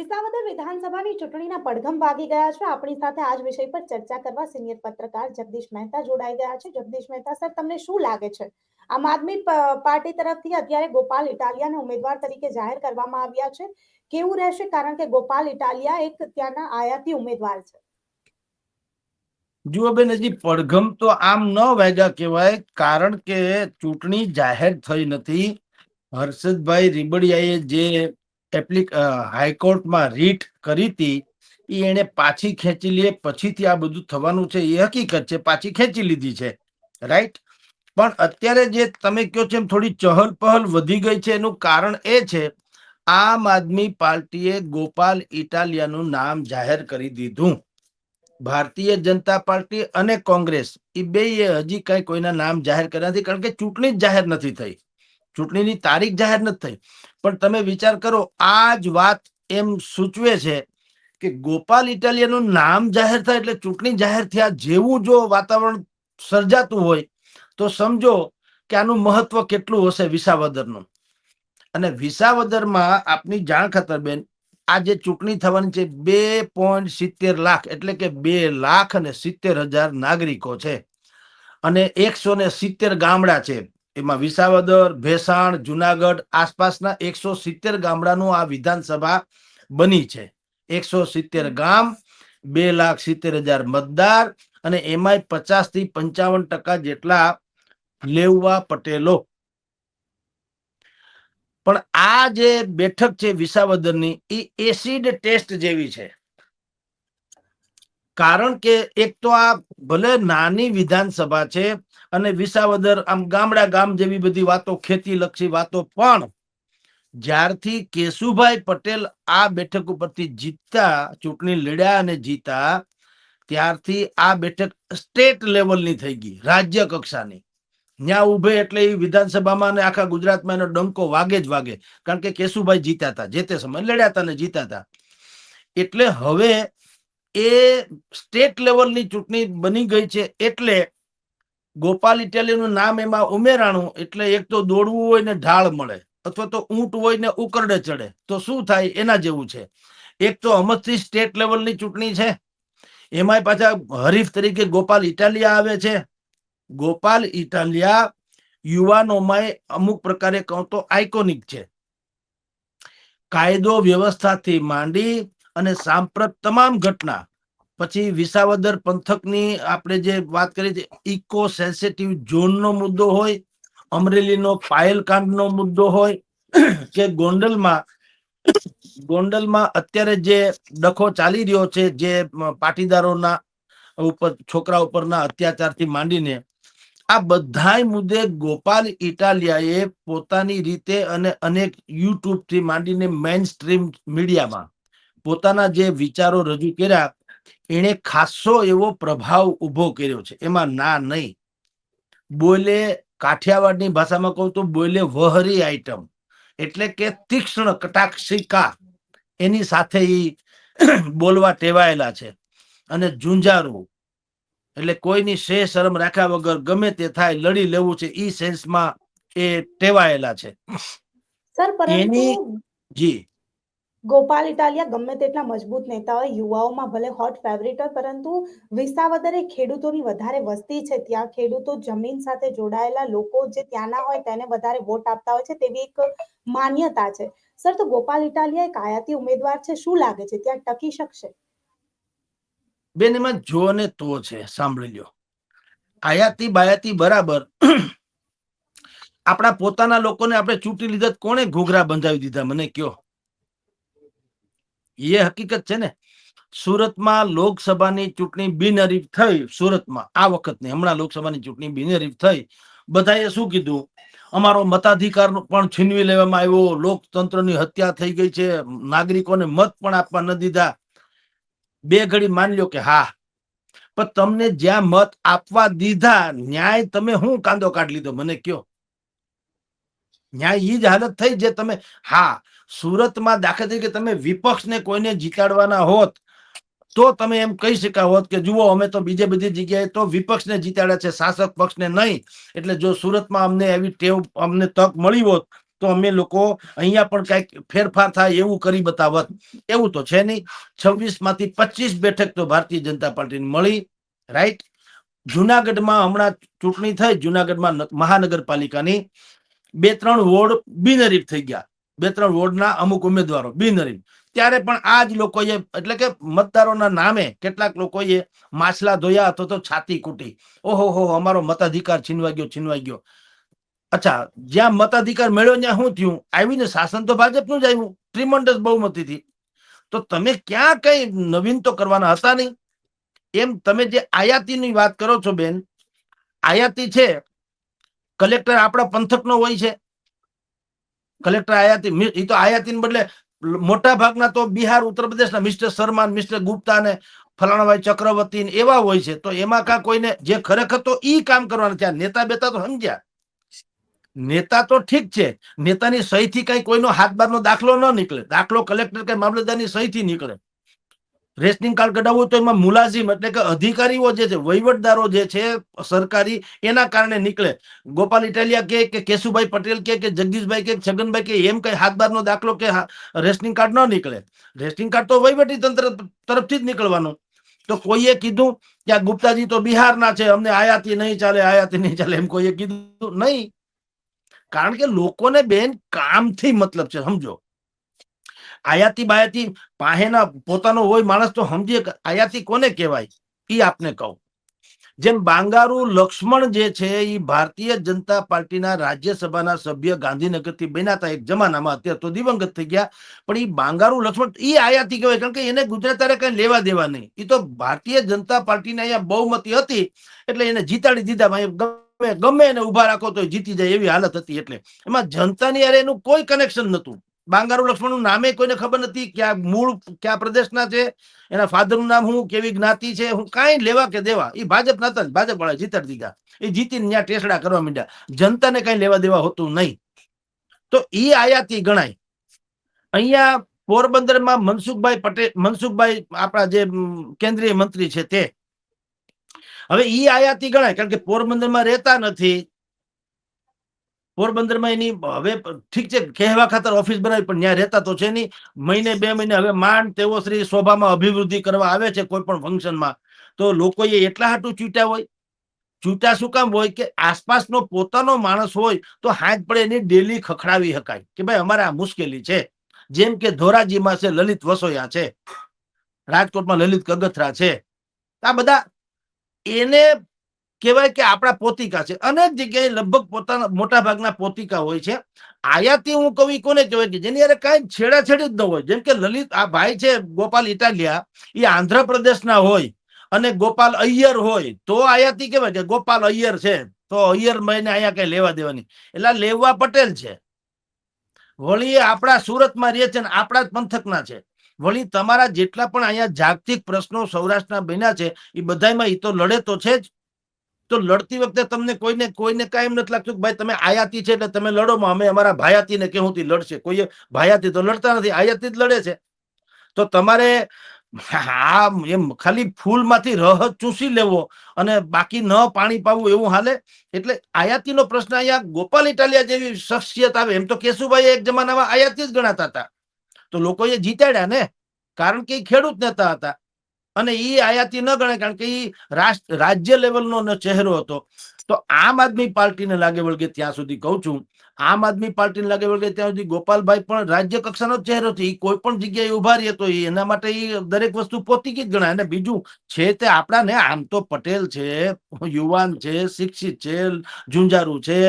વિસાવદર વિધાનસભાની ચૂંટણીના પડઘમ વાગી ગયા છે. આપણી સાથે આજ વિષય પર ચર્ચા કરવા સિનિયર પત્રકાર જગદીશ મહેતા જોડાઈ ગયા છે. જગદીશ મહેતા, સર, તમને શું લાગે છે? આમ આદમી પાર્ટી તરફથી અત્યારે ગોપાલ ઇટાલિયાને ઉમેદવાર તરીકે જાહેર કરવામાં આવ્યા છે. કેવું રહેશે? કારણ કે ગોપાલ ઇટાલિયા એક ત્યાંના આયાતી ઉમેદવાર છે. જુઓ બેન, હજી પડઘમ તો આમ ન વાગ્યા કહેવાય, કારણ કે ચૂંટણી જાહેર થઈ નથી. હર્ષદભાઈ રીબડિયાએ જે એપ્લિક હાઈકોર્ટમાં રીટ કરી હતી એ એને પાછી ખેંચી લે, પછીથી આ બધું થવાનું છે એ હકીકત છે, પાછી ખેંચી લીધી છે. રાઈટ પણ અત્યારે જે તમે કહો છો એમ થોડી ચહલ પહલ વધી ગઈ છે, એનું કારણ એ છે, આમ આદમી પાર્ટીએ ગોપાલ ઇટાલિયાનું નામ જાહેર કરી દીધું. ભારતીય જનતા પાર્ટી અને કોંગ્રેસ એ બે હજી કઈ કોઈના નામ જાહેર કર્યા નથી, કારણ કે ચૂંટણી જ જાહેર નથી થઈ. ચૂંટણીની તારીખ જાહેર નથી થઈ. પણ તમે વિચાર કરો, આ જ વાત એમ સૂચવે છે કે ગોપાલ ઇટાલિયાનું નામ જાહેર થાય એટલે ચૂંટણી જાહેર થયા જેવું જો વાતાવરણ સર્જાતું હોય, તો સમજો કે આનું મહત્વ કેટલું હશે વિસાવદરનું. અને વિસાવદરમાં આપની જાણ ખાતર બેન આ જે ચૂંટણી થવાની છે બે પોઈન્ટ સિત્તેર લાખ, એટલે કે બે લાખ અને સિત્તેર હજાર નાગરિકો છે. અને એકસો ને સિત્તેર ગામડા છે. એમાં વિસાવદર ભેસાણ જુનાગઢ આસપાસના એકસો સિત્તેર ગામડાનું આ વિધાનસભા બની છે. એકસો સિત્તેર ગામ બે લાખ સિત્તેર હજાર મતદાર અને એમાંય પચાસથી પંચાવન ટકા જેટલા લેવવા પટેલો. પણ આ જે બેઠક છે વિસાવદરની એ એસિડ ટેસ્ટ જેવી છે. કારણ કે એક તો આ ભલે નાની વિધાનસભા છે અને વિસાવદર આમ ગામડા ગામ જેવી બધી વાતો ખેતી લક્ષી વાતો, પણ જ્યારથી કેશુભાઈ પટેલ આ બેઠક ઉપરથી જીતતા, ચૂંટણી લડ્યા અને જીતા, ત્યારથી આ બેઠક સ્ટેટ લેવલની થઈ ગઈ, રાજ્ય કક્ષાની. ત્યાં ઉભે એટલે એ વિધાનસભામાં અને આખા ગુજરાતમાં એનો ડંકો વાગે જ વાગે. કારણ કે કેશુભાઈ જીત્યા હતા જે તે સમય લડ્યા હતા ને જીતા હતા એટલે હવે એ સ્ટેટ લેવલની ચૂંટણી બની ગઈ છે એટલે ગોપાલ ઇટાલિયાનું નામ એમાં ઉમેરાણું એટલે એક તો દોડવું હોય ને ઢાળ મળે, અથવા તો ઊંટ હોય ને ઉકરડે ચડે, તો શું થાય એના જેવું છે. એક તો અમસ્તી સ્ટેટ લેવલની ચૂંટણી છે, એમાંય પાછા હરીફ તરીકે ગોપાલ ઇટાલિયા આવે છે. ગોપાલ ઇટાલિયા યુવાનોમાં અમુક પ્રકારે કહું તો આઇકોનિક છે. કાયદો વ્યવસ્થાથી માંડી અને સાંપ્રત તમામ ઘટના, પછી વિસાવદર પંથકની આપણે જે વાત કરી છે ઇકો સેન્સિટિવ ઝોનનો મુદ્દો હોય, અમરેલીનો પાયલ કાંડનો મુદ્દો હોય, કે ગોંડલમાં ગોંડલમાં અત્યારે જે ડખો ચાલી રહ્યો છે, જે પાટીદારોના ઉપર, છોકરા ઉપરના અત્યાચારથી માંડીને, આ બધાય મુદ્દે ગોપાલ ઇટાલિયાએ પોતાની રીતે અને અનેક યુટ્યુબથી માંડીને મેઇન સ્ટ્રીમ મીડિયામાં પોતાના જે વિચારો રજૂ કર્યા એણે ખાસો એવો પ્રભાવ ઊભો કર્યો છે. એમાં ના નહીં. બોલે કાઠિયાવાડની ભાષામાં કહું તો બોલે વહરી આઈટમ. એટલે કે તીક્ષ્ણ કટાક્ષિકા. એની સાથે એ બોલવા ટેવાયેલા છે. અને ઝુંઝારું. એટલે કોઈની શે શરમ રાખ્યા વગર ગમે તે થાય લડી લેવું છે ઈ સેન્સમાં એ ટેવાયેલા છે. સર એની- જી. ગોપાલ ઇટાલિયા ગમે તેટલા મજબૂત નેતા હોય યુવાઓમાં ભલે હોટ ફેવરિટ હોય, પરંતુ વિસાવદરે ખેડૂતોની વધારે વસ્તી છે. ત્યાં ખેડૂતો જમીન સાથે જોડાયેલા લોકો જે ત્યાંના હોય તેને વધારે વોટ આપતા હોય છે તેવી એક માન્યતા છે. સર, તો ગોપાલ ઇટાલિયા એક આયાતી ઉમેદવાર છે. શું લાગે છે? ત્યાં ટકી શકશે? બેન, એમાં જો ને તો છે. સાંભળી લ્યો. આયાતી બાયાતી બરાબર. આપણા પોતાના લોકોને આપણે ચૂંટી લીધા કોને ઘૂઘરા બંધાવી દીધા? મને કયો. એ હકીકત છે ને, સુરતમાં લોકસભાની ચૂંટણી બિનહરીફ થઈ, સુરતમાં, આ વખતની, હમણાં લોકસભાની ચૂંટણી બિનહરીફ થઈ, બધાએ શું કીધું? અમારો મતાધિકાર પણ છીનવી લેવામાં આવ્યો, લોકતંત્રની હત્યા થઈ ગઈ છે, નાગરિકોને મત પણ આપવા ન દીધા. બે ઘડી માની લ્યો કે હા, પણ તમને જ્યાં મત આપવા દીધા, ન્યાય તમે શું કાંદો કાઢ લીધો? મને કયો? ન્યાય એ જ હાલત થઈ જે તમે, હા સુરતમાં દાખલા તરીકે તમે વિપક્ષને કોઈને જીતાડવાના હોત, તો તમે એમ કહી શકા હોત કે જુઓ, અમે તો બીજે બધી જગ્યાએ તો વિપક્ષને જીતાડ્યા છે, શાસક પક્ષને નહીં. એટલે જો સુરતમાં અમને એવી ટેવ, અમને તક મળી હોત, તો અમે લોકો અહીંયા પણ કંઈક ફેરફાર થાય એવું કરી બતાવત. એવું તો છે નહીં. છવ્વીસમાંથી પચીસ બેઠક તો ભારતીય જનતા પાર્ટીને મળી. રાઈટ જુનાગઢમાં હમણાં ચૂંટણી થઈ, જુનાગઢમાં મહાનગરપાલિકાની બે ત્રણ વોર્ડ બિનહરીફ થઈ ગયા. બે ત્રણ વોર્ડના અમુક ઉમેદવારો, બિનહરીફ. ત્યારે પણ આ જ લોકોએ, એટલે કે મતદારોના નામે કેટલાક લોકોએ માછલા ધોયા અથવા તો છાતી કૂટી ઓહો, હો અમારો મતાધિકાર છીનવાઈ ગયો છીનવાઈ ગયો. અચ્છા, જ્યાં મતાધિકાર મળ્યો ત્યાં શું થયું? આવીને શાસન તો ભાજપનું જ આવ્યું. ટ્રીમન્ડસ બહુમતીથી. તો તમે ક્યાં કઈ નવીન તો કરવાના હતા નહીં? એમ તમે જે આયાતીની વાત કરો છો બેન, આયાતી છે, કલેક્ટર આપણા પંથકનો હોય છે. કલેક્ટર આયાતી એ તો આયાતીને બદલે મોટા ભાગના તો બિહાર, ઉત્તર પ્રદેશના મિસ્ટર શર્મા મિસ્ટર ગુપ્તા ને ફલાણાભાઈ ચક્રવર્તી એવા હોય છે. તો એમાં કા કોઈને જે ખરેખર તો ઈ કામ કરવાના છે. નેતા બેતા તો સમજ્યા? નેતા તો ઠીક છે. નેતાની સહીથી કઈ કોઈનો હાથ બારનો દાખલો ન નીકળે. દાખલો કલેક્ટર કે મામલતદારની સહીથી નીકળે. રેશનિંગ કાર્ડ કઢાવવું તો એમાં મુલાઝિમ એટલે કે અધિકારીઓ જે છે, વહીવટદારો જે છે, સરકારી, એના કારણે નીકળે. ગોપાલ ઇટાલિયા કે કે, કેશુભાઈ પટેલ કે કે, જગદીશભાઈ કે, છગનભાઈ કે એમ કઈ હાથબારનો દાખલો કે રેશનિંગ કાર્ડ ન નીકળે. રેશનિંગ કાર્ડ તો વહીવટી તંત્ર તરફથી જ નીકળવાનું. તો કોઈએ કીધું કે આ ગુપ્તાજી તો બિહારના છે, અમને આયાતી નહીં ચાલે, આયાતી નહીં ચાલે, એમ કોઈએ કીધું નહીં. કારણ કે લોકોને બેન કામથી મતલબ છે, સમજો. આયાતી બાયાતી પાહેના પોતાનો હોય માણસ તો સમજીએ આયાતી કોને કહેવાય? એ આપને કહું. જેમ બાંગારુ લક્ષ્મણ જે છે એ ભારતીય જનતા પાર્ટીના રાજ્યસભાના સભ્ય ગાંધીનગરથી બન્યા હતા એક જમાનામાં. અત્યારે તો દિવંગત થઈ ગયા. પણ એ બાંગારુ લક્ષ્મણ એ આયાતી કહેવાય, કારણ કે એને ગુજરાતારે કઈ લેવા દેવા નહીં. એ તો ભારતીય જનતા પાર્ટીને અહીંયા બહુમતી હતી, એટલે એને જીતાડી દીધા. ગમે ગમે એને ઊભા રાખો તો જીતી જાય એવી હાલત હતી એટલે. એમાં જનતાની યારે એનું કોઈ કનેક્શન નતું બાંગારુ લક્ષ્મણનું નામે કોઈને ખબર નથી ક્યાં મૂળ ક્યાં પ્રદેશના છે, એના ફાધરનું નામ હું કેવી જ્ઞાતિ છે, હું કાંઈ લેવા કે દેવા એ ભાજપ નતા ભાજપ વાળા જીતર દીધા. એ જીતીને ત્યાં ટેસડા કરવા માંડ્યા. જનતાને કઈ લેવા દેવા હોતું નહીં. તો એ આયાતી ગણાય. અહીંયા પોરબંદરમાં મનસુખભાઈ પટેલ, મનસુખભાઈ આપણા જે કેન્દ્રીય મંત્રી છે તે. હવે ઈ આયાતી ગણાય, કારણ કે પોરબંદરમાં રહેતા નથી. પોરબંદરમાં એની, હવે ઠીક છે, કહેવા ખાતર ઓફિસ બનાવી, પણ ત્યાં રહેતા તો છે નહીં. મહિને, બે મહિને, હવે માંડ તેઓ શ્રી શોભામાં અભિવૃદ્ધિ કરવા આવે છે કોઈ પણ ફંક્શનમાં. તો લોકોએ એટલા હાટું ચૂંટ્યા હોય. ચૂંટ્યા શું કામ હોય કે આસપાસનો પોતાનો માણસ હોય તો હાથ પડે એની ડેલી ખખડાવી શકાય. કે ભાઈ અમારે આ મુશ્કેલી છે. જેમ કે ધોરાજીમાં છે, લલિત વસોયા છે. રાજકોટમાં લલિત કગથરા છે. આ બધા એને કહેવાય કે આપણા પોતિકા છે. અનેક જગ્યાએ લગભગ પોતાના મોટા ભાગના પોતિકા હોય છે. આયાતી હું કવિ કોને કહેવાય કે જેની યારે કાંઈ છેડાછેડી જ ન હોય. જેમ કે લલિત, આ ભાઈ છે ગોપાલ ઇટાલિયા, એ આંધ્રપ્રદેશના હોય અને ગોપાલ અય્યર હોય. તો આયાતી કહેવાય કે ગોપાલ અય્યર છે. તો અય્યર મહિને અહીંયા કઈ લેવા દેવાની. એટલે લેવા પટેલ છે. વળી આપણા સુરતમાં રહે છે ને આપણા જ પંથકના છે. વળી તમારા જેટલા પણ અહીંયા જાગતિક પ્રશ્નો સૌરાષ્ટ્રના બન્યા છે, એ બધામાં એ તો લડે તો છે જ. તો લડતી વખતે તમને કોઈને કોઈને કાંઈ એમ નથી લાગતું કે ભાઈ તમે આયાતી છે એટલે તમે લડોમાં અમે અમારા ભાયાતીને કેહુંથી લડશે. કોઈએ ભાયાતી તો લડતા નથી, આયાતી જ લડે છે. તો તમારે હા એમ ખાલી ફૂલમાંથી રહ ચૂસી લેવો અને બાકી ન પાણી પાવું એવું હાલે? એટલે આયાતીનો પ્રશ્ન અહીંયા ગોપાલ ઇટાલિયા જેવી શખ્સિયત આવે. એમ તો કેશુભાઈ એક જમાનામાં આયાતી જ ગણાતા હતા. તો લોકોએ જીતાડ્યા ને? કારણ કે એ ખેડૂત નેતા હતા. અને એ આયાતી ન ગણે કારણ કે એ રાજ્ય લેવલનો ચહેરો હતો. તો આમ આદમી પાર્ટીને લાગે વળગે ત્યાં સુધી કહું છું. આમ આદમી પાર્ટીને લાગે વળગે ત્યાં સુધી ગોપાલભાઈ પણ રાજ્ય કક્ષાનો જ ચહેરો છે. એ કોઈ પણ જગ્યાએ ઊભા રહીએ તો એના માટે એ દરેક વસ્તુ પોતીકી જ ગણાય. અને બીજું છે તે આપણાને આમ તો પટેલ છે, યુવાન છે, શિક્ષિત છે, ઝુંઝારું છે.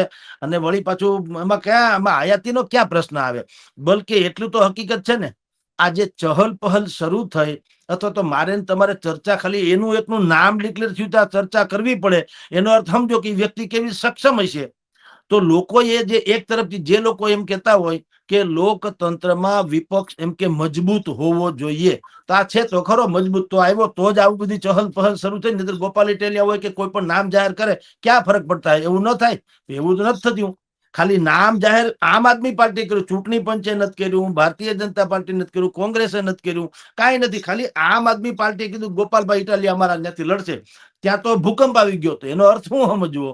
અને વળી પાછું એમાં ક્યાં, આમાં આયાતીનો ક્યાં પ્રશ્ન આવે? બલકે એટલું તો હકીકત છે ને. આ જે ચહલ પહલ શરૂ થઈ, અથવા તો મારે તમારે ચર્ચા ખાલી એનું એકનું નામ ડિક્લેર થયું તો ચર્ચા કરવી પડે. એનો અર્થ સમજો કે વ્યક્તિ કેવી સક્ષમ હશે. તો લોકો એ જે એક તરફથી જે લોકો એમ કહેતા હોય કે લોકતંત્રમાં વિપક્ષ એમ કે મજબૂત હોવો જોઈએ. તો આ છે તો ખરો મજબૂત તો આવ્યો તો જ આવું બધી ચહલ પહલ શરૂ થઈ નહીં ગોપાલ ઇટેલિયા હોય કે કોઈ પણ નામ જાહેર કરે, ક્યાં ફરક પડતા હોય? એવું ન થાય? એવું તો નથી થતું. ખાલી નામ જાહેર આમ આદમી પાર્ટી કર્યું ચૂંટણી પંચે નથી કર્યું ભારતીય જનતા પાર્ટી નથી કર્યું કોંગ્રેસે નથી કર્યું કાંઈ નથી. ખાલી આમ આદમી પાર્ટી કીધું ગોપાલભાઈ ઇટાલિયા અમારા ત્યાંથી લડશે. ત્યાં તો ભૂકંપ આવી ગયો હતો. એનો અર્થ શું સમજવો?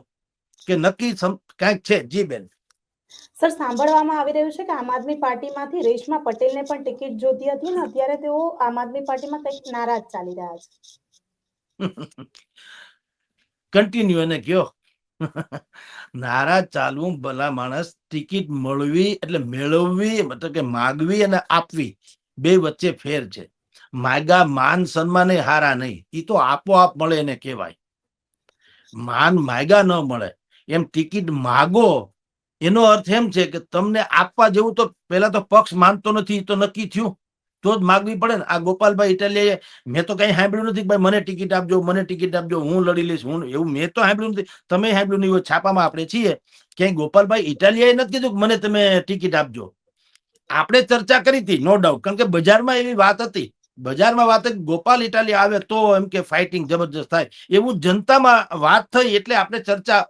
કે નક્કી કાંઈક છે જી બેન. સર સાંભળવામાં આવી રહ્યું છે કે આમ આદમી પાર્ટીમાંથી રેશમા પટેલને પણ ટિકિટ જોતી હતી ને અત્યારે તેઓ આમ આદમી પાર્ટીમાં કંઈક નારાજ ચાલી રહ્યા છે. કન્ટિન્યુ એને કયો નારાજ ચાલવું ભલા માણસ ટિકિટ મળવી એટલે મેળવવી મતલબ કે માગવી અને આપવી બે વચ્ચે ફેર છે. માગા માન સન્માન હારા નહીં. એ તો આપોઆપ મળે એને કહેવાય. માન માગા ન મળે. એમ ટિકિટ માગો એનો અર્થ એમ છે કે તમને આપવા જેવું તો પેલા તો પક્ષ માનતો નથી તો નક્કી થયું. તો જ માગવી પડે ને. આ ગોપાલભાઈ ઇટાલિયાએ, મેં તો કઈ સાંભળ્યું નથી ભાઈ મને ટિકિટ આપજો, મને ટિકિટ આપજો, હું લડી લઈશ, હું એવું મેં તો સાંભળ્યું નથી. તમે સાંભળ્યું નહીં છાપામાં આપણે છીએ. ક્યાંય ગોપાલભાઈ ઇટાલિયાએ નથી કીધું મને તમે ટિકિટ આપજો. આપણે ચર્ચા કરી હતી, નો ડાઉટ. કારણ કે બજારમાં એવી વાત હતી. બજારમાં વાત ગોપાલ ઇટાલિયા આવે તો એમ કે ફાઇટિંગ જબરજસ્ત થાય. એવું જનતામાં વાત થઈ એટલે આપણે ચર્ચા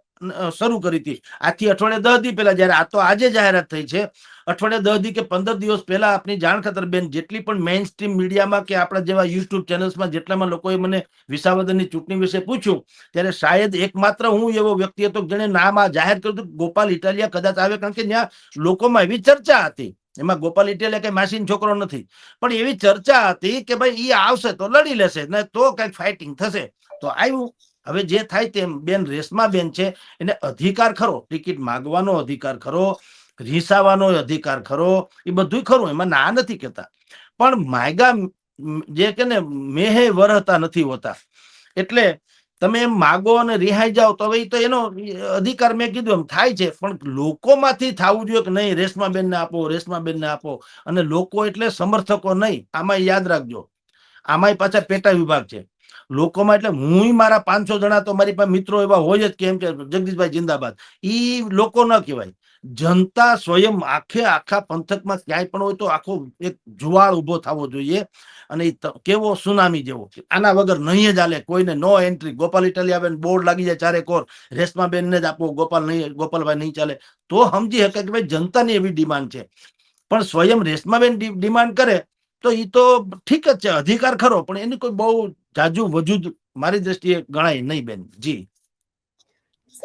શરૂ કરી હતી. આથી અઠવાડિયે દસ દી પહેલા જયારે આ તો આજે જાહેરાત થઈ છે. અઠવાડિયે દસ દી કે પંદર દિવસ પહેલા આપની જાણ ખાતર બેન, જેટલી પણ મેઇન સ્ટ્રીમ મીડિયામાં કે આપણા જેવા યુટ્યુબ ચેનલ્સમાં જેટલામાં લોકોએ મને વિસાવદનની ચૂંટણી વિશે પૂછ્યું, ત્યારે શાયદ એકમાત્ર હું એવો વ્યક્તિ હતો જેને નામ આ જાહેર કર્યું હતું ગોપાલ ઇટાલિયા કદાચ આવે, કારણ કે ત્યાં લોકોમાં એવી ચર્ચા હતી. એમાં ગોપાલ ઇટાલિયા કઈ માસીન છોકરો નથી. પણ એવી ચર્ચા હતી કે ભાઈ એ આવશે તો લડી લેશે, ને તો કંઈક ફાઇટિંગ થશે. તો આવ્યું હવે જે થાય તેમ બેન રેસમાં બેન છે, એને અધિકાર ખરો, ટિકિટ માગવાનો અધિકાર ખરો. રીસાવાનો અધિકાર ખરો, એ બધું ખરું, એમાં ના નથી કેતા પણ માયગા જે કે ને, મેહે વરહતા નથી હોતા. એટલે તમે એમ માગો અને રિહાઈ જાઓ, તો હવે તો એનો અધિકાર મેં કીધું, એમ થાય છે. પણ લોકોમાંથી થવું જોઈએ કે નહીં, રેશમાબેનને આપો રેશમાબેનને આપો. અને લોકો એટલે સમર્થકો નહીં આમાં યાદ રાખજો. આમાંય પાછા પેટા વિભાગ છે. લોકોમાં એટલે હું મારા પાંચસો જણા તો મારી પાસે મિત્રો એવા હોય જ કેમ કે જગદીશભાઈ જિંદાબાદ. ઈ લોકો ન કહેવાય. જનતા સ્વયં આખે આખા પંથકમાં ક્યાંય પણ હોય તો આખો એક જુવાળ ઊભો થવો જોઈએ અને કેવો સુનામી જેવો આના વગર નહીં જ આલે કોઈને નો એન્ટ્રી. ગોપાલ ઇટાલિયાબેન બોર્ડ લાગી જાય ચારે કોર. રેશમાબેન ને જ આપો, ગોપાલ નહીં, ગોપાલભાઈ નહીં ચાલે. તો સમજી શકાય કે ભાઈ જનતાની એવી ડિમાન્ડ છે. પણ સ્વયં રેશમાબેન ડિમાન્ડ કરે તો એ તો ઠીક જ છે, અધિકાર ખરો. પણ એની કોઈ બહુ જાજુ વજૂદ મારી દ્રષ્ટિએ ગણાય નહીં બેન. જી.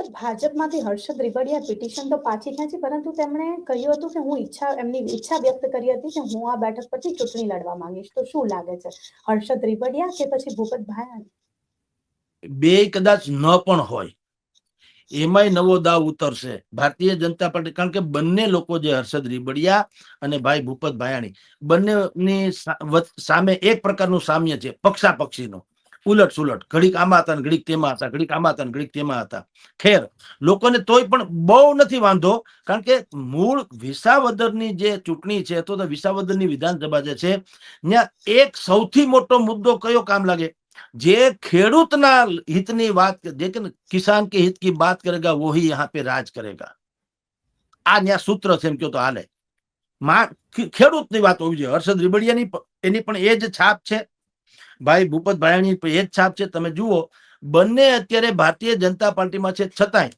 સર ભાજપમાંથી હર્ષદ રીબડિયા પિટિશન તો પાછી ખેંચી, પરંતુ તેમણે કહ્યું હતું કે હું ઈચ્છા, એમની ઈચ્છા વ્યક્ત કરી હતી કે હું આ બેઠક પરથી ચૂંટણી લડવા માંગીશ. તો શું લાગે છે? હર્ષદ રીબડિયા કે પછી ભૂપત બે કદાચ ન પણ હોય. એમાંય નવો દાવ ઉતરશે. ભારતીય જનતા પાર્ટી, કારણ કે બંને લોકો જે હર્ષદ રીબડિયા અને ભાઈ ભૂપત ભાયાણી બંનેની સામે એક પ્રકારનું સામ્ય છે પક્ષા પક્ષીનું ઉલટ સુલટ. ઘડીક આમાં હતા ને ઘડીક તેમાં હતા. ઘડીક આમાં હતા ને ઘડીક તેમાં હતા. ખેર, લોકોને તોય પણ બહુ નથી વાંધો, કારણ કે મૂળ વિસાવદરની જે ચૂંટણી છે, તો વિસાવદરની વિધાનસભા જે છે, ત્યાં એક સૌથી મોટો મુદ્દો કયો કામ લાગે? જે ખેડૂતના હિતની વાત જે કિસાન કે હિત કી વાત કરેગા, વોહી યહાં પે રાજ કરેગા. આ ત્યાં સૂત્ર છે એમ કહો તો હાલે. ખેડૂતની વાત હોવી જોઈએ. હર્ષદ રીબડિયાની એની પણ એ જ છાપ છે. ભાઈ, ભૂપત ભાયાણી એ જ છાપ છે, તમે જુઓ. બંને અત્યારે ભારતીય જનતા પાર્ટીમાં છે, છતાંય.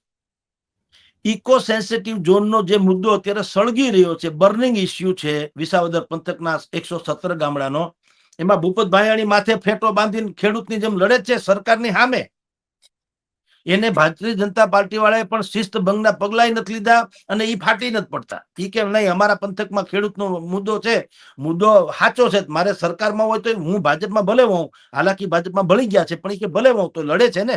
ઇકો સેન્સિટિવ ઝોનનો જે મુદ્દો અત્યારે સળગી રહ્યો છે, બર્નિંગ ઇસ્યુ છે, વિસાવદર પંથકના એકસો સત્તર ગામડાનો. એમાં ભૂપત ભાયાણી માથે ફેટો બાંધીને ખેડૂતની જેમ લડે છે, સરકારની સામે. એને ભારતીય જનતા પાર્ટી વાળાએ પણ શિસ્ત ભંગના પગલા નથી લીધા અને એ ફાટી નથી પડતા. એ કેમ નહીં? અમારા પંથકમાં ખેડૂતનો મુદ્દો છે. મુદ્દો સાચો છે. મારે સરકારમાં હોય તો હું ભાજપમાં ભલે હોઉં, હાલાકી ભાજપમાં ભળી ગયા છે, પણ એ કે ભલે હોઉં તો લડે છે ને?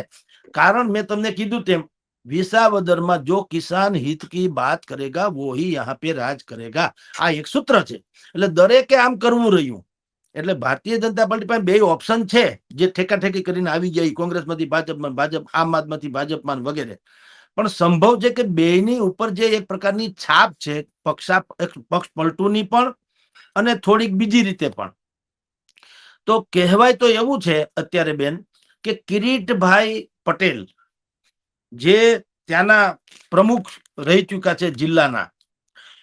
કારણ મેં તમને કીધું તેમ, વિસાવદરમાં જો કિસાન હિત કી બાત કરેગા, વોહી યહાં પે રાજ કરેગા. આ એક સૂત્ર છે. એટલે દરેકે આમ કરવું રહ્યું. એટલે ભારતીય જનતા પાર્ટી પાસે બે ઓપ્શન છે, જે ઠેકાઠેકી કરીને આવી જાય કોંગ્રેસમાંથી ભાજપમાં, ભાજપ, આમ આદમીમાંથી ભાજપમાં વગેરે. પણ સંભવ છે કે બેયની ઉપર જે એક પ્રકારની છાપ છે, પક્ષા પક્ષ પલટુની પણ અને થોડીક બીજી રીતે પણ. તો કહેવાય તો એવું છે અત્યારે બેન કે કિરીટભાઈ પટેલ જે ત્યાંના પ્રમુખ રહી ચૂક્યા છે જિલ્લાના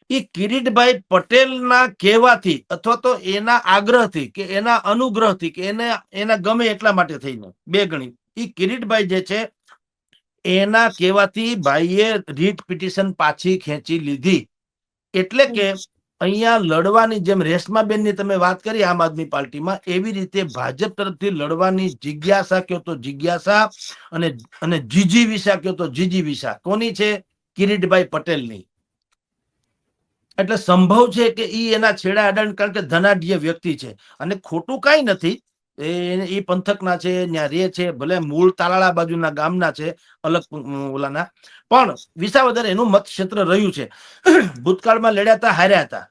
એ કિરીટભાઈ પટેલના કહેવાથી અથવા તો એના આગ્રહથી કે એના અનુગ્રહથી કે એને, એના ગમે એટલા માટે થઈને, બે ગણી એ કિરીટભાઈ જે છે, એના કહેવાથી ભાઈએ રીટ પિટિશન પાછી ખેંચી લીધી. એટલે કે અહીંયા લડવાની જેમ રેશમાબેનની તમે વાત કરી આમ આદમી પાર્ટીમાં, એવી રીતે ભાજપ તરફથી લડવાની જિજ્ઞાસા કયો તો જિજ્ઞાસા અને અને જીજી વિશા કયો તો જીજી વિશા કોની છે? કિરીટભાઈ પટેલની. એટલે સંભવ છે કે એ એના છેડા અડાણ કારણ કે ધનાઢ્ય વ્યક્તિ છે. અને ખોટું કાંઈ નથી. એ પંથકના છે, ત્યાં રે છે, ભલે મૂળ તાલાળા બાજુના ગામના છે, અલગ ઓલાના. પણ વિસાવદર એનું મત ક્ષેત્ર રહ્યું છે. ભૂતકાળમાં લડ્યા હતા, હાર્યા હતા.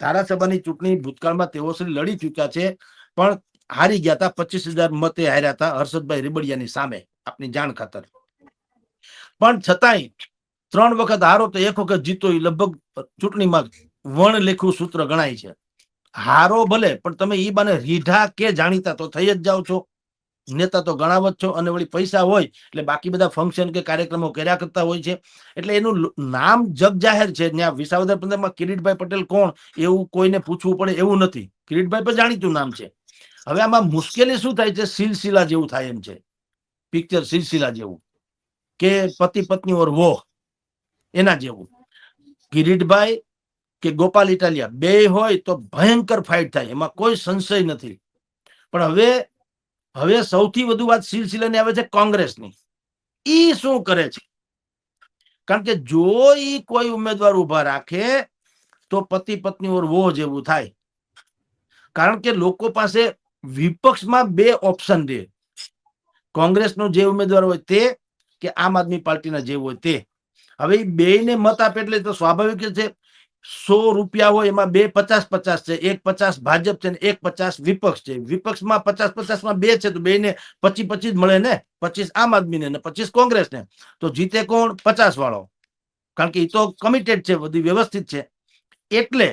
ધારાસભાની ચૂંટણી ભૂતકાળમાં તેઓ શ્રી લડી ચૂક્યા છે. પણ હારી ગયા હતા, પચીસ હજાર મતે હાર્યા હતા હર્ષદભાઈ રેબડિયાની સામે, આપની જાણ ખાતર. પણ છતાંય ત્રણ વખત હારો તો એક વખત જીતો એ લગભગ ચૂંટણીમાં વણ લેખું સૂત્ર ગણાય છે. હારો ભલે, પણ તમે ઈ બાને રીઢા કે જાણીતા તો થઈ જ જાઓ છો. નેતા તો ગણાવ જ છો અને વળી પૈસા હોય, એટલે બાકી બધા ફંક્શન કે કાર્યક્રમો કર્યા કરતા હોય છે. એટલે એનું નામ જગ જાહેર છે. ત્યાં વિસાવદર પંદરમાં કિરીટભાઈ પટેલ કોણ, એવું કોઈને પૂછવું પડે એવું નથી. કિરીટભાઈ પર જાણીતું નામ છે. હવે આમાં મુશ્કેલી શું થાય છે? સિલસિલા જેવું થાય એમ છે. પિક્ચર સિલસિલા જેવું. કે પતિ પત્ની ઓર વો એના જેવું. કિરીટભાઈ કે ગોપાલ ઇટાલિયા, બે હોય તો ભયંકર ફાઇટ થાય, એમાં કોઈ સંશય નથી. પણ હવે હવે સૌથી વધુ વાત સિલસિલાની આવે છે કોંગ્રેસની. ઈ શું કરે છે? કારણ કે જો ઈ કોઈ ઉમેદવાર ઊભા રાખે, તો પતિ પત્ની ઓર વો જેવું થાય. કારણ કે લોકો પાસે વિપક્ષમાં બે ઓપ્શન રહે કોંગ્રેસનો જે ઉમેદવાર હોય તે કે આમ આદમી પાર્ટીના જે હોય તે. હવે બેયને મત આપે એટલે તો સ્વાભાવિક છે. સો રૂપિયા હોય એમાં બે પચાસ પચાસ છે, એક પચાસ ભાજપ છે ને એક પચાસ વિપક્ષ છે. વિપક્ષમાં પચાસ પચાસમાં બે છે તો બેને પચીસ પચીસ મળે ને? પચીસ આમ આદમીને ને પચીસ કોંગ્રેસને. તો જીતે કોણ? પચાસ વાળો કારણ કે એ તો કમિટેડ છે, બધી વ્યવસ્થિત છે. એટલે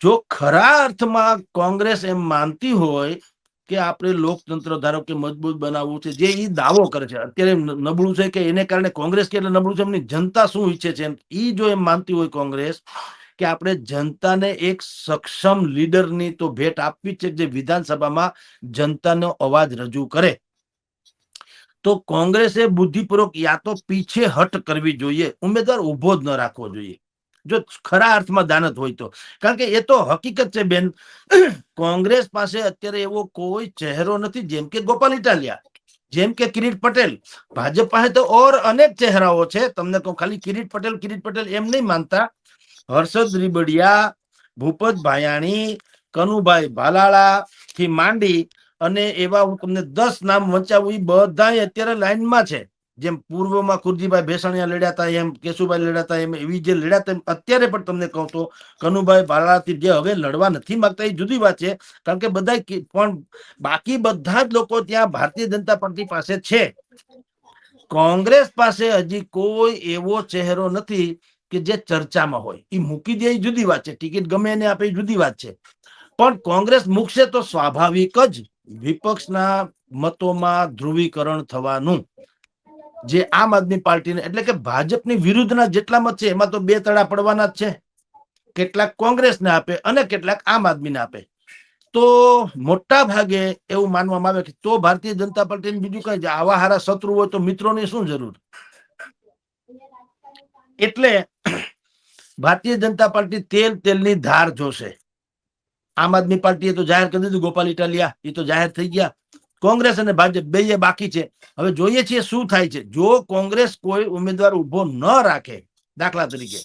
જો ખરા અર્થમાં કોંગ્રેસ એમ માનતી હોય કે આપણે લોકતંત્ર ધારો કે મજબૂત બનાવવું છે, જે એ દાવો કરે છે. અત્યારે નબળું છે કે એને કારણે કોંગ્રેસ કે નબળું છે એમની જનતા શું ઈચ્છે છે ઈ જો એમ માનતી હોય કોંગ્રેસ કે આપણે જનતાને એક સક્ષમ લીડરની તો ભેટ આપવી છે જે વિધાનસભામાં જનતાનો અવાજ રજૂ કરે. તો કોંગ્રેસે બુદ્ધિપૂર્વક યા તો પીછે હટ કરવી જોઈએ, ઉમેદવાર ઊભો જ ન રાખવો જોઈએ. જો ખરા અર્થમાં દાનત હોય તો. કારણ કે એ તો હકીકત છે, બેન. કોંગ્રેસ પાસે અત્યારે એવો કોઈ ચહેરો નથી, જેમ કે ગોપાલ ઇટાલિયા, જેમ કે કિરીટ પટેલ. ભાજપ પાસે તો ઓર અનેક ચહેરાઓ છે. તમને કહું, ખાલી કિરીટ પટેલ કિરીટ પટેલ એમ નહીં માનતા. હર્ષદ રીબડિયા, ભૂપત ભાયાણી, કનુભાઈ ભાલાળા થી માંડી અને એવા હું તમને દસ નામ વંચાવું એ બધા અત્યારે લાઈનમાં છે. જેમ પૂર્વમાં કુરજીભાઈ ભેસણિયા લડ્યા એમ કેશુભાઈ લડ્યા એમ એવી જે લડ્યા તેમ અત્યારે પણ તમને કહું તો કનુભાઈ ભાલાળાથી જે હવે લડવા નથી માંગતા, એ જુદી વાત છે. કારણ કે બધા પણ બાકી બધા જ લોકો ત્યાં ભારતીય જનતા પાર્ટી પાસે છે. કોંગ્રેસ પાસે હજી કોઈ એવો ચહેરો નથી કે જે ચર્ચામાં હોય. એ મૂકી દે જુદી વાત છે. ટિકિટ ગમે એને આપે જુદી વાત છે. પણ કોંગ્રેસ મૂકશે તો સ્વાભાવિક જ વિપક્ષના મતોમાં ધ્રુવીકરણ થવાનું. જે આમ આદમી પાર્ટીને, એટલે કે ભાજપની વિરુદ્ધના જેટલા મત છે, એમાં તો બે તળા પડવાના જ છે. કેટલાક કોંગ્રેસને આપે અને કેટલાક આમ આદમીને આપે. તો મોટા ભાગે એવું માનવામાં આવે કે તો ભારતીય જનતા પાર્ટીને બીજું કઈ આવા હારા શત્રુ હોય તો મિત્રોની શું જરૂર? એટલે ભારતીય જનતા પાર્ટી તેલ તેલની ધાર જોશે. આમ આદમી પાર્ટીએ તો જાહેર કરી દીધું, ગોપાલ ઇટાલિયા એ તો જાહેર થઈ ગયા. કોંગ્રેસ અને ભાજપ બે બાકી છે. હવે જોઈએ છીએ શું થાય છે. જો કોંગ્રેસ કોઈ ઉમેદવાર ઊભો ન રાખે દાખલા તરીકે,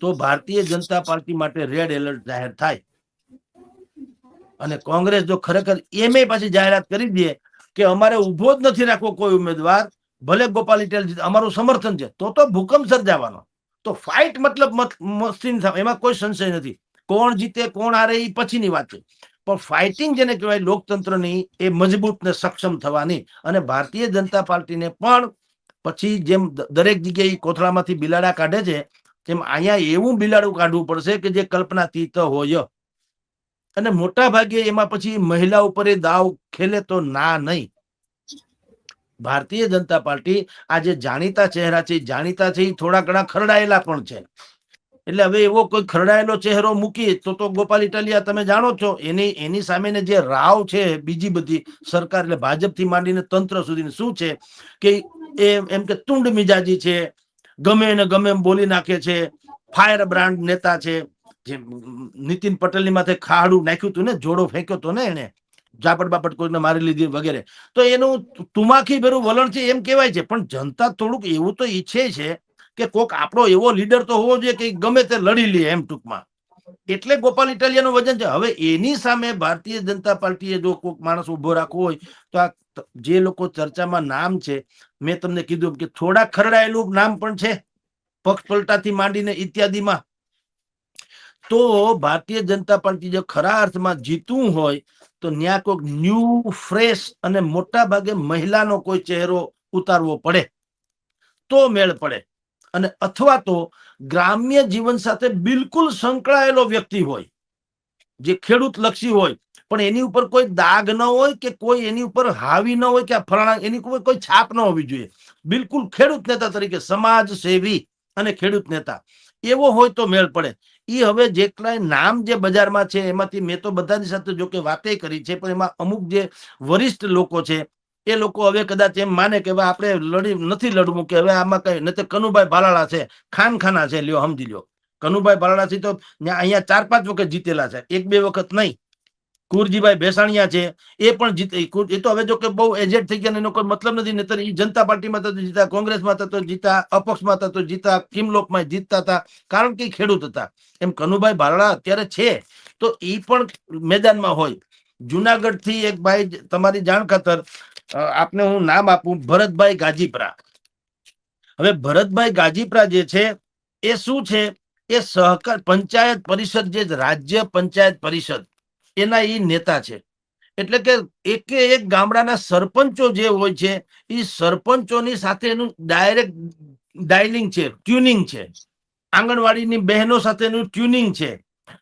તો ભારતીય જનતા પાર્ટી માટે રેડ એલર્ટ જાહેર થાય. અને કોંગ્રેસ જો ખરેખર એમે પાછી જાહેરાત કરી દે કે અમારે ઊભો જ નથી રાખવો કોઈ ઉમેદવાર, ભલે ગોપાલ ઇટેલ અમારું સમર્થન છે, તો તો ભૂકંપ સર્જાવાનો. તો ફાઇટ મતલબ મત- થાય, એમાં કોઈ સંશય નથી. કોણ જીતે, કોણ હારે એ પછીની વાત છે. પણ ફાઇટિંગ જેને કહેવાય લોકતંત્રની એ મજબૂત ને સક્ષમ થવાની અને ભારતીય જનતા પાર્ટીને પણ પછી જેમ દરેક જગ્યાએ કોથળામાંથી બિલાડા કાઢે છે, તેમ અહીંયા એવું બિલાડું કાઢવું પડશે કે જે કલ્પનાતીત હોય. અને મોટા ભાગે એમાં પછી મહિલા ઉપર દાવ ખેલે તો ના નહીં. ભારતીય જનતા પાર્ટી આજે જાણીતા ચહેરા છે, જાણીતા છે થોડા ઘણા ખરડાયેલા પણ છે. એટલે હવે એવો કોઈ ખરડાયેલો ચહેરો મૂકી, તો તો ગોપાલ ઇટાલિયા તમે જાણો છો, એની એની સામેને જે રાવ છે, બીજી બધી સરકાર એટલે ભાજપથી માંડીને તંત્ર સુધીની શું છે, કે એ એમ કે તુંડ મિજાજી છે, ગમે એને ગમે એમ બોલી નાખે છે, ફાયર બ્રાન્ડ નેતા છે, જે નીતિન પટેલની માથે ખાડું નાખ્યું હતું ને, જોડો ફેંક્યો હતો ને એને ઝાપટ બાપટ કોઈને મારી લીધી વગેરે. તો એનું તુમાખી ભેરું વલણ છે એમ કહેવાય છે, પણ જનતા થોડુંક એવું તો ઈચ્છે છે કે કોક આપણો એવો લીડર તો હોવો જોઈએ કે ગમે તે લડી લે એમ ટૂંકમાં. એટલે ગોપાલ ઇટાલિયાનું વજન છે. હવે એની સામે ભારતીય જનતા પાર્ટીએ જો કોઈક માણસ ઊભો રાખવો હોય, તો આ જે લોકો ચર્ચામાં નામ છે, મેં તમને કીધું કે થોડા ખરડાયેલું નામ પણ છે. પક્ષ પલટાથી માંડીને ઇત્યાદિમાં. તો ભારતીય જનતા પાર્ટી જો ખરા અર્થમાં જીતવું હોય, તો ત્યાં કોઈક ન્યૂ ફ્રેશ અને મોટા ભાગે મહિલાનો કોઈ ચહેરો ઉતારવો પડે. તો મેળ પડે. અને અથવા તો ગ્રામ્ય જીવન સાથે બિલકુલ સંકળાયેલો વ્યક્તિ હોય, જે ખેડૂત લક્ષી હોય, પણ એની ઉપર કોઈ દાગ ન હોય કે કોઈ એની ઉપર હાવી ન હોય કે આ ફલાણા, એની ઉપર કોઈ છાપ ન હોવી જોઈએ. બિલકુલ ખેડૂત નેતા તરીકે, સમાજ સેવી અને ખેડૂત નેતા. એવો હોય તો મેળ પડે. એ હવે જેટલાય નામ જે બજારમાં છે, એમાંથી મેં તો બધાની સાથે જો કે વાતે કરી છે, પણ એમાં અમુક જે વરિષ્ઠ લોકો છે એ લોકો હવે કદાચ એમ માને કે આપણે લડી, નથી લડવું કે હવે આમાં કઈ નહીં કનુભાઈ ભાલાળા છે ખાન ખાના છે, લ્યો, સમજી લ્યો. કનુભાઈ ભાલાળા છે તો અહીંયા ચાર પાંચ વખત જીતેલા છે, એક બે વખત નહીં. કુરજીભાઈ ભેસાણિયા છે, એ પણ જીતે, એ તો હવે જો કે બહુ એજેડ થઈ ગયા એનો કોઈ મતલબ નથી, નહીતર એ જનતા પાર્ટીમાં તો જીતા, કોંગ્રેસમાં તો જીતા, અપક્ષમાં તો જીતા કિમલોકમાં જીતતા હતા કારણ કે ખેડૂત હતા. એમ કનુભાઈ ભાલાળા અત્યારે છે, તો એ પણ મેદાનમાં હોય. જુનાગઢથી એક ભાઈ તમારી જાણ ખાતર આપને હું નામ આપું, ભરતભાઈ ગાજીપરા. હવે ભરતભાઈ ગાજીપરા જે છે, એ શું છે? એ સહકાર પંચાયત પરિષદ જે રાજ્ય પંચાયત પરિષદ, એના ઈ નેતા છે. એટલે કે એકે એક ગામડાના સરપંચો જે હોય છે એ સરપંચોની સાથે એનું ડાયરેક્ટ ડાયલિંગ છે, ટ્યુનિંગ છે. આંગણવાડીની બહેનો સાથેનું ટ્યુનિંગ છે.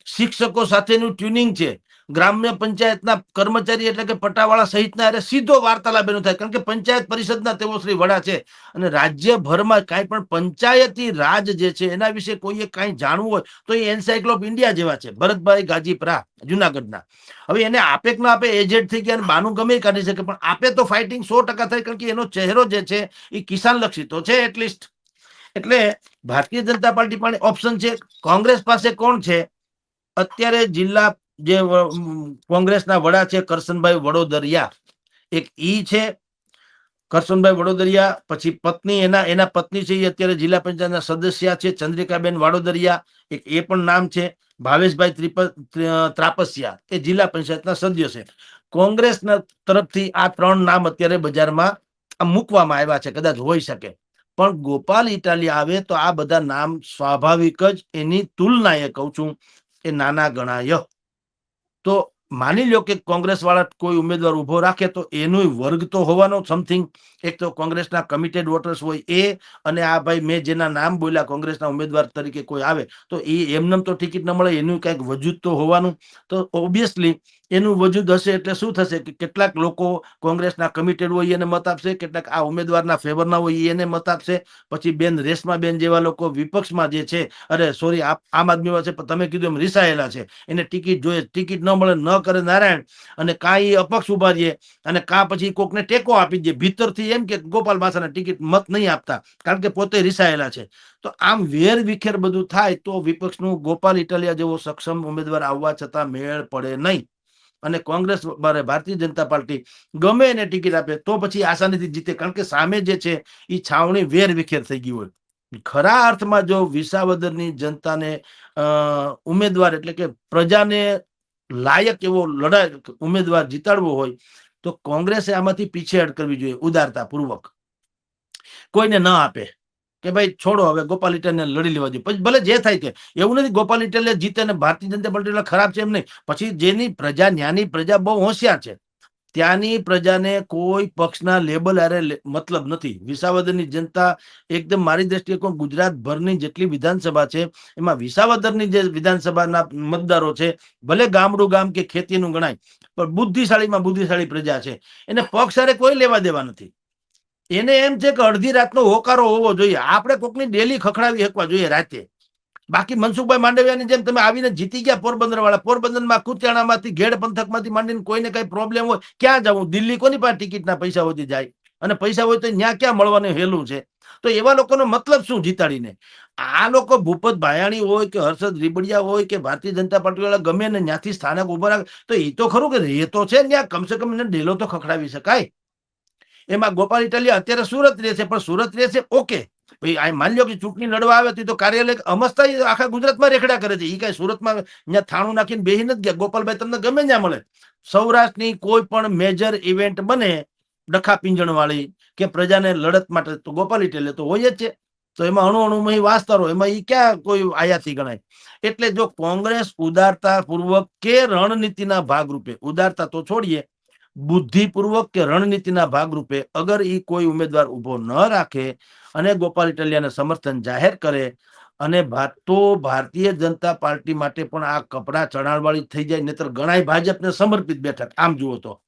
શિક્ષકો સાથેનું ટ્યુનિંગ છે. ગ્રામ્ય પંચાયતના કર્મચારી એટલે કે પટાવાળા સહિતના અરે સીધો વાર્તાલાપ એનો થાય. કારણ કે પંચાયત પરિષદના તેઓ શ્રી વડા છે. અને રાજ્યભરમાં કાંઈ પણ પંચાયતી રાજ જે છે, એના વિશે કોઈએ કાંઈ જાણવું હોય તો એ એન્સાયક્લોપ ઇન્ડિયા જેવા છે. ભરતભાઈ ગાજીપરા, જુનાગઢના. હવે એને આપે કે ના આપે એજેડ થઈ ગયા બાનું ગમે કાઢી શકે. પણ આપે તો ફાઇટિંગ સો ટકા થાય કારણ કે એનો ચહેરો જે છે એ કિસાન લક્ષી તો છે એટલીસ્ટ એટલે ભારતીય જનતા પાર્ટી પણ ઓપ્શન છે. કોંગ્રેસ પાસે કોણ છે? અત્યારે જિલ્લા જે કોંગ્રેસના વડા છે કરશનભાઈ વડોદરિયા. એક ઈ છે, કરશનભાઈ વડોદરિયા, પછી પત્ની એના એના પત્ની છે એ અત્યારે જિલ્લા પંચાયતના સદસ્ય છે, ચંદ્રિકાબેન વાડોદરિયા, એક એ પણ નામ છે, ભાવેશભાઈ ત્રિપ ત્રાપસિયા, એ જિલ્લા પંચાયતના સદસ્ય છે. કોંગ્રેસના તરફથી આ ત્રણ નામ અત્યારે બજારમાં મૂકવામાં આવ્યા છે, કદાચ હોઈ શકે. પણ ગોપાલ ઇટાલી આવે તો આ બધા નામ સ્વાભાવિક જ એની તુલનાએ કહું છું, એ નાના ગણાય. તો માની લો કે કોંગ્રેસ વાળા કોઈ ઉમેદવાર ઊભો રાખે તો એનો વર્ગ તો હોવાનો સમથિંગ એક તો કોંગ્રેસના કમિટેડ વોટર્સ હોય એ અને આ ભાઈ મેં જેના નામ બોલ્યા કોંગ્રેસના ઉમેદવાર તરીકે કોઈ આવે તો એ એમનેમ તો ટિકિટ ન મળે એનું કંઈક વજૂદ તો હોવાનું. તો ઓબ્વિયસલી એનું વજૂદ હશે એટલે શું થશે કે કેટલાક લોકો કોંગ્રેસના કમિટેડ હોય એને મત આપશે, કેટલાક આ ઉમેદવારના ફેવરના હોય એને મત આપશે. પછી બેન રેશમા બેન જેવા લોકો વિપક્ષમાં જે છે, અરે સોરી આમ આદમીમાં છે તમે કીધું એમ રિસાયેલા છે. એને ટિકિટ જોઈએ, ટિકિટ ન મળે, ન કરે નારાયણ. અને કાંઈ એ અપક્ષ ઊભા રહીએ અને કાં પછી કોકને ટેકો આપી દે. ભીતરથી એમ કે ગોપાલ માસાને ટિકિટ મત નહીં આપતા, કારણ કે પોતે રિસાયેલા છે. તો આમ વેર વિખેર બધું થાય તો વિપક્ષનું ગોપાલ ઇટાલિયા જેવો સક્ષમ ઉમેદવાર આવવા છતાં મેળ પડે નહીં. અને કોંગ્રેસ ભારતીય જનતા પાર્ટી ગમે એને ટિકિટ આપે, તો પછી આસાનીથી જીતે. કારણ કે સામે જે છે એ છાવણી વેર વિખેર થઈ ગઈ હોય. ખરા અર્થમાં જો વિસાવદરની જનતાને ઉમેદવાર એટલે કે પ્રજાને લાયક એવો લડાઈ ઉમેદવાર જીતાડવો હોય, તો કોંગ્રેસે આમાંથી પીછેહટ કરવી જોઈએ ઉદારતા પૂર્વક કોઈને ન આપે. કે ભાઈ છોડો, હવે ગોપાલ ઇટાલિયાને લડી લેવા જોઈએ પછી ભલે જે થાય તે, એવું નથી ગોપાલ ઇટાલિયા જીતે અને ભારતીય જનતા પાર્ટી ખરાબ છે એમ નહીં. પછી જેની પ્રજા, ન્યાની પ્રજા બહુ હોશિયાર છે, ત્યાંની પ્રજાને કોઈ પક્ષના લેબલ આરે મતલબ નથી. વિસાવદરની જનતા એકદમ મારી દ્રષ્ટિએ કોઈ ગુજરાત ભરની જેટલી વિધાનસભા છે, એમાં વિસાવદરની જે વિધાનસભાના મતદારો છે, ભલે ગામડું ગામ કે ખેતીનું ગણાય, પણ બુદ્ધિશાળીમાં બુદ્ધિશાળી પ્રજા છે. એને પક્ષ આરે કોઈ લેવા દેવા નથી. એને એમ છે કે અડધી રાતનો હોકારો હોવો જોઈએ. આપણે કોકની ડેલી ખખડાવી શકવા જોઈએ રાતે. બાકી મનસુખભાઈ માંડવિયાની જેમ તમે આવીને જીતી ગયા પોરબંદર વાળા પોરબંદરમાં કુતિયાણામાંથી ઘેડ પંથકમાંથી માંડીને કોઈને કઈ પ્રોબ્લેમ હોય, ક્યાં જવું દિલ્હી કોની પાસે ટિકિટના પૈસા વધી જાય? અને પૈસા હોય તો ત્યાં ક્યાં મળવાનું હેલું છે? તો એવા લોકોનો મતલબ શું જીતાડીને? આ લોકો ભૂપત ભાયાણી હોય કે હર્ષદ રીબડિયા હોય કે ભારતીય જનતા પાર્ટી વાળા ગમે ને ત્યાંથી સ્થાનક ઊભા રાખે, તો એ તો ખરું કે એ તો છે ત્યાં કમસે કમ એને ડેલો તો ખખડાવી શકાય. એમાં ગોપાલ ઇટાલિયા અત્યારે સુરત રહે છે, પણ સુરત રહે છે, ઓકે. ભાઈ, આ માની લો કે ચૂંટણી લડવા આવે તો કાર્યાલય અમસ્તા આખા ગુજરાતમાં રેખડા કરે છે. એ કઈ સુરતમાં અહીંયા થાણું નાખીને બેહી નથી ગયા. ગોપાલભાઈ તમને ગમે ત્યાં મળે. સૌરાષ્ટ્રની કોઈ પણ મેજર ઇવેન્ટ બને ડખા પિંજણ વાળી કે પ્રજાને લડત માટે, તો ગોપાલ ઇટેલે તો હોય જ છે. તો એમાં અણુ અણુમાં વાસ્તારો એમાં એ ક્યાં કોઈ આયાતી ગણાય? એટલે જો કોંગ્રેસ ઉદારતા પૂર્વક કે રણનીતિના ભાગરૂપે, ઉદારતા તો છોડીએ બુદ્ધિપૂર્વક કે રણનીતિના ભાગરૂપે અગર એ કોઈ ઉમેદવાર ઊભો ન રાખે અને ગોપાલ ઇટલિયાને સમર્થન જાહેર કરે અને તો ભારતીય જનતા પાર્ટી માટે પણ આ કપડા ચણાણવાળી થઈ જાય, નહીતર ગણાય ભાજપને સમર્પિત બેઠક. આમ જુઓ તો.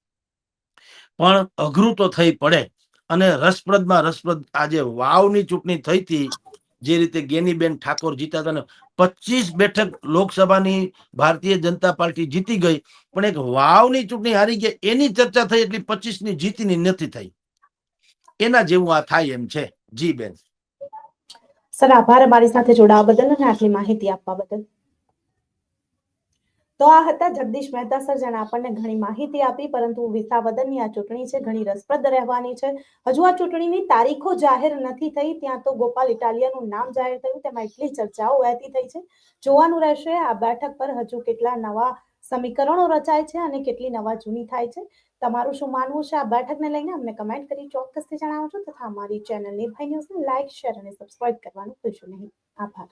પણ અઘરું તો થઈ પડે અને રસપ્રદમાં રસપ્રદ આજે વાવની ચૂંટણી થઈ હતી જે રીતે ગેનીબેન ઠાકોર જીતા હતા પચીસ બેઠક લોકસભાની ભારતીય જનતા પાર્ટી જીતી ગઈ, પણ એક વાવની ચૂંટણી હારી ગઈ એની ચર્ચા થઈ એટલી પચીસની જીતની નથી થઈ. એના જેવું આ થાય એમ છે. જી બેન. સર, આભાર. અમારી સાથે જોડાવા બદલ અને આટલી માહિતી આપવા બદલ. તો આ હતા જગદીશ મહેતા સર, જેણે આપણને ઘણી માહિતી આપી, પરંતુ વિસાવદનની આ ચૂંટણી છે ઘણી રસપ્રદ રહેવાની છે. હજુ આ ચૂંટણીની તારીખો જાહેર નથી થઈ, ત્યાં તો ગોપાલ ઇટાલિયાનું નામ જાહેર થયું, તેમાં એટલી ચર્ચાઓ વહેતી થઈ છે. જોવાનું રહેશે, આ બેઠક પર હજુ કેટલા નવા સમીકરણો રચાય છે અને કેટલી નવા જૂની થાય છે. તમારું શું માનવું છે આ બેઠકને લઈને? અમને કમેન્ટ કરી ચોક્કસથી જણાવજો, તથા અમારી ચેનલ નિર્ભય ન્યૂઝને લાઇક, શેર અને સબસ્ક્રાઇબ કરવાનું ભૂલશો નહીં. આભાર.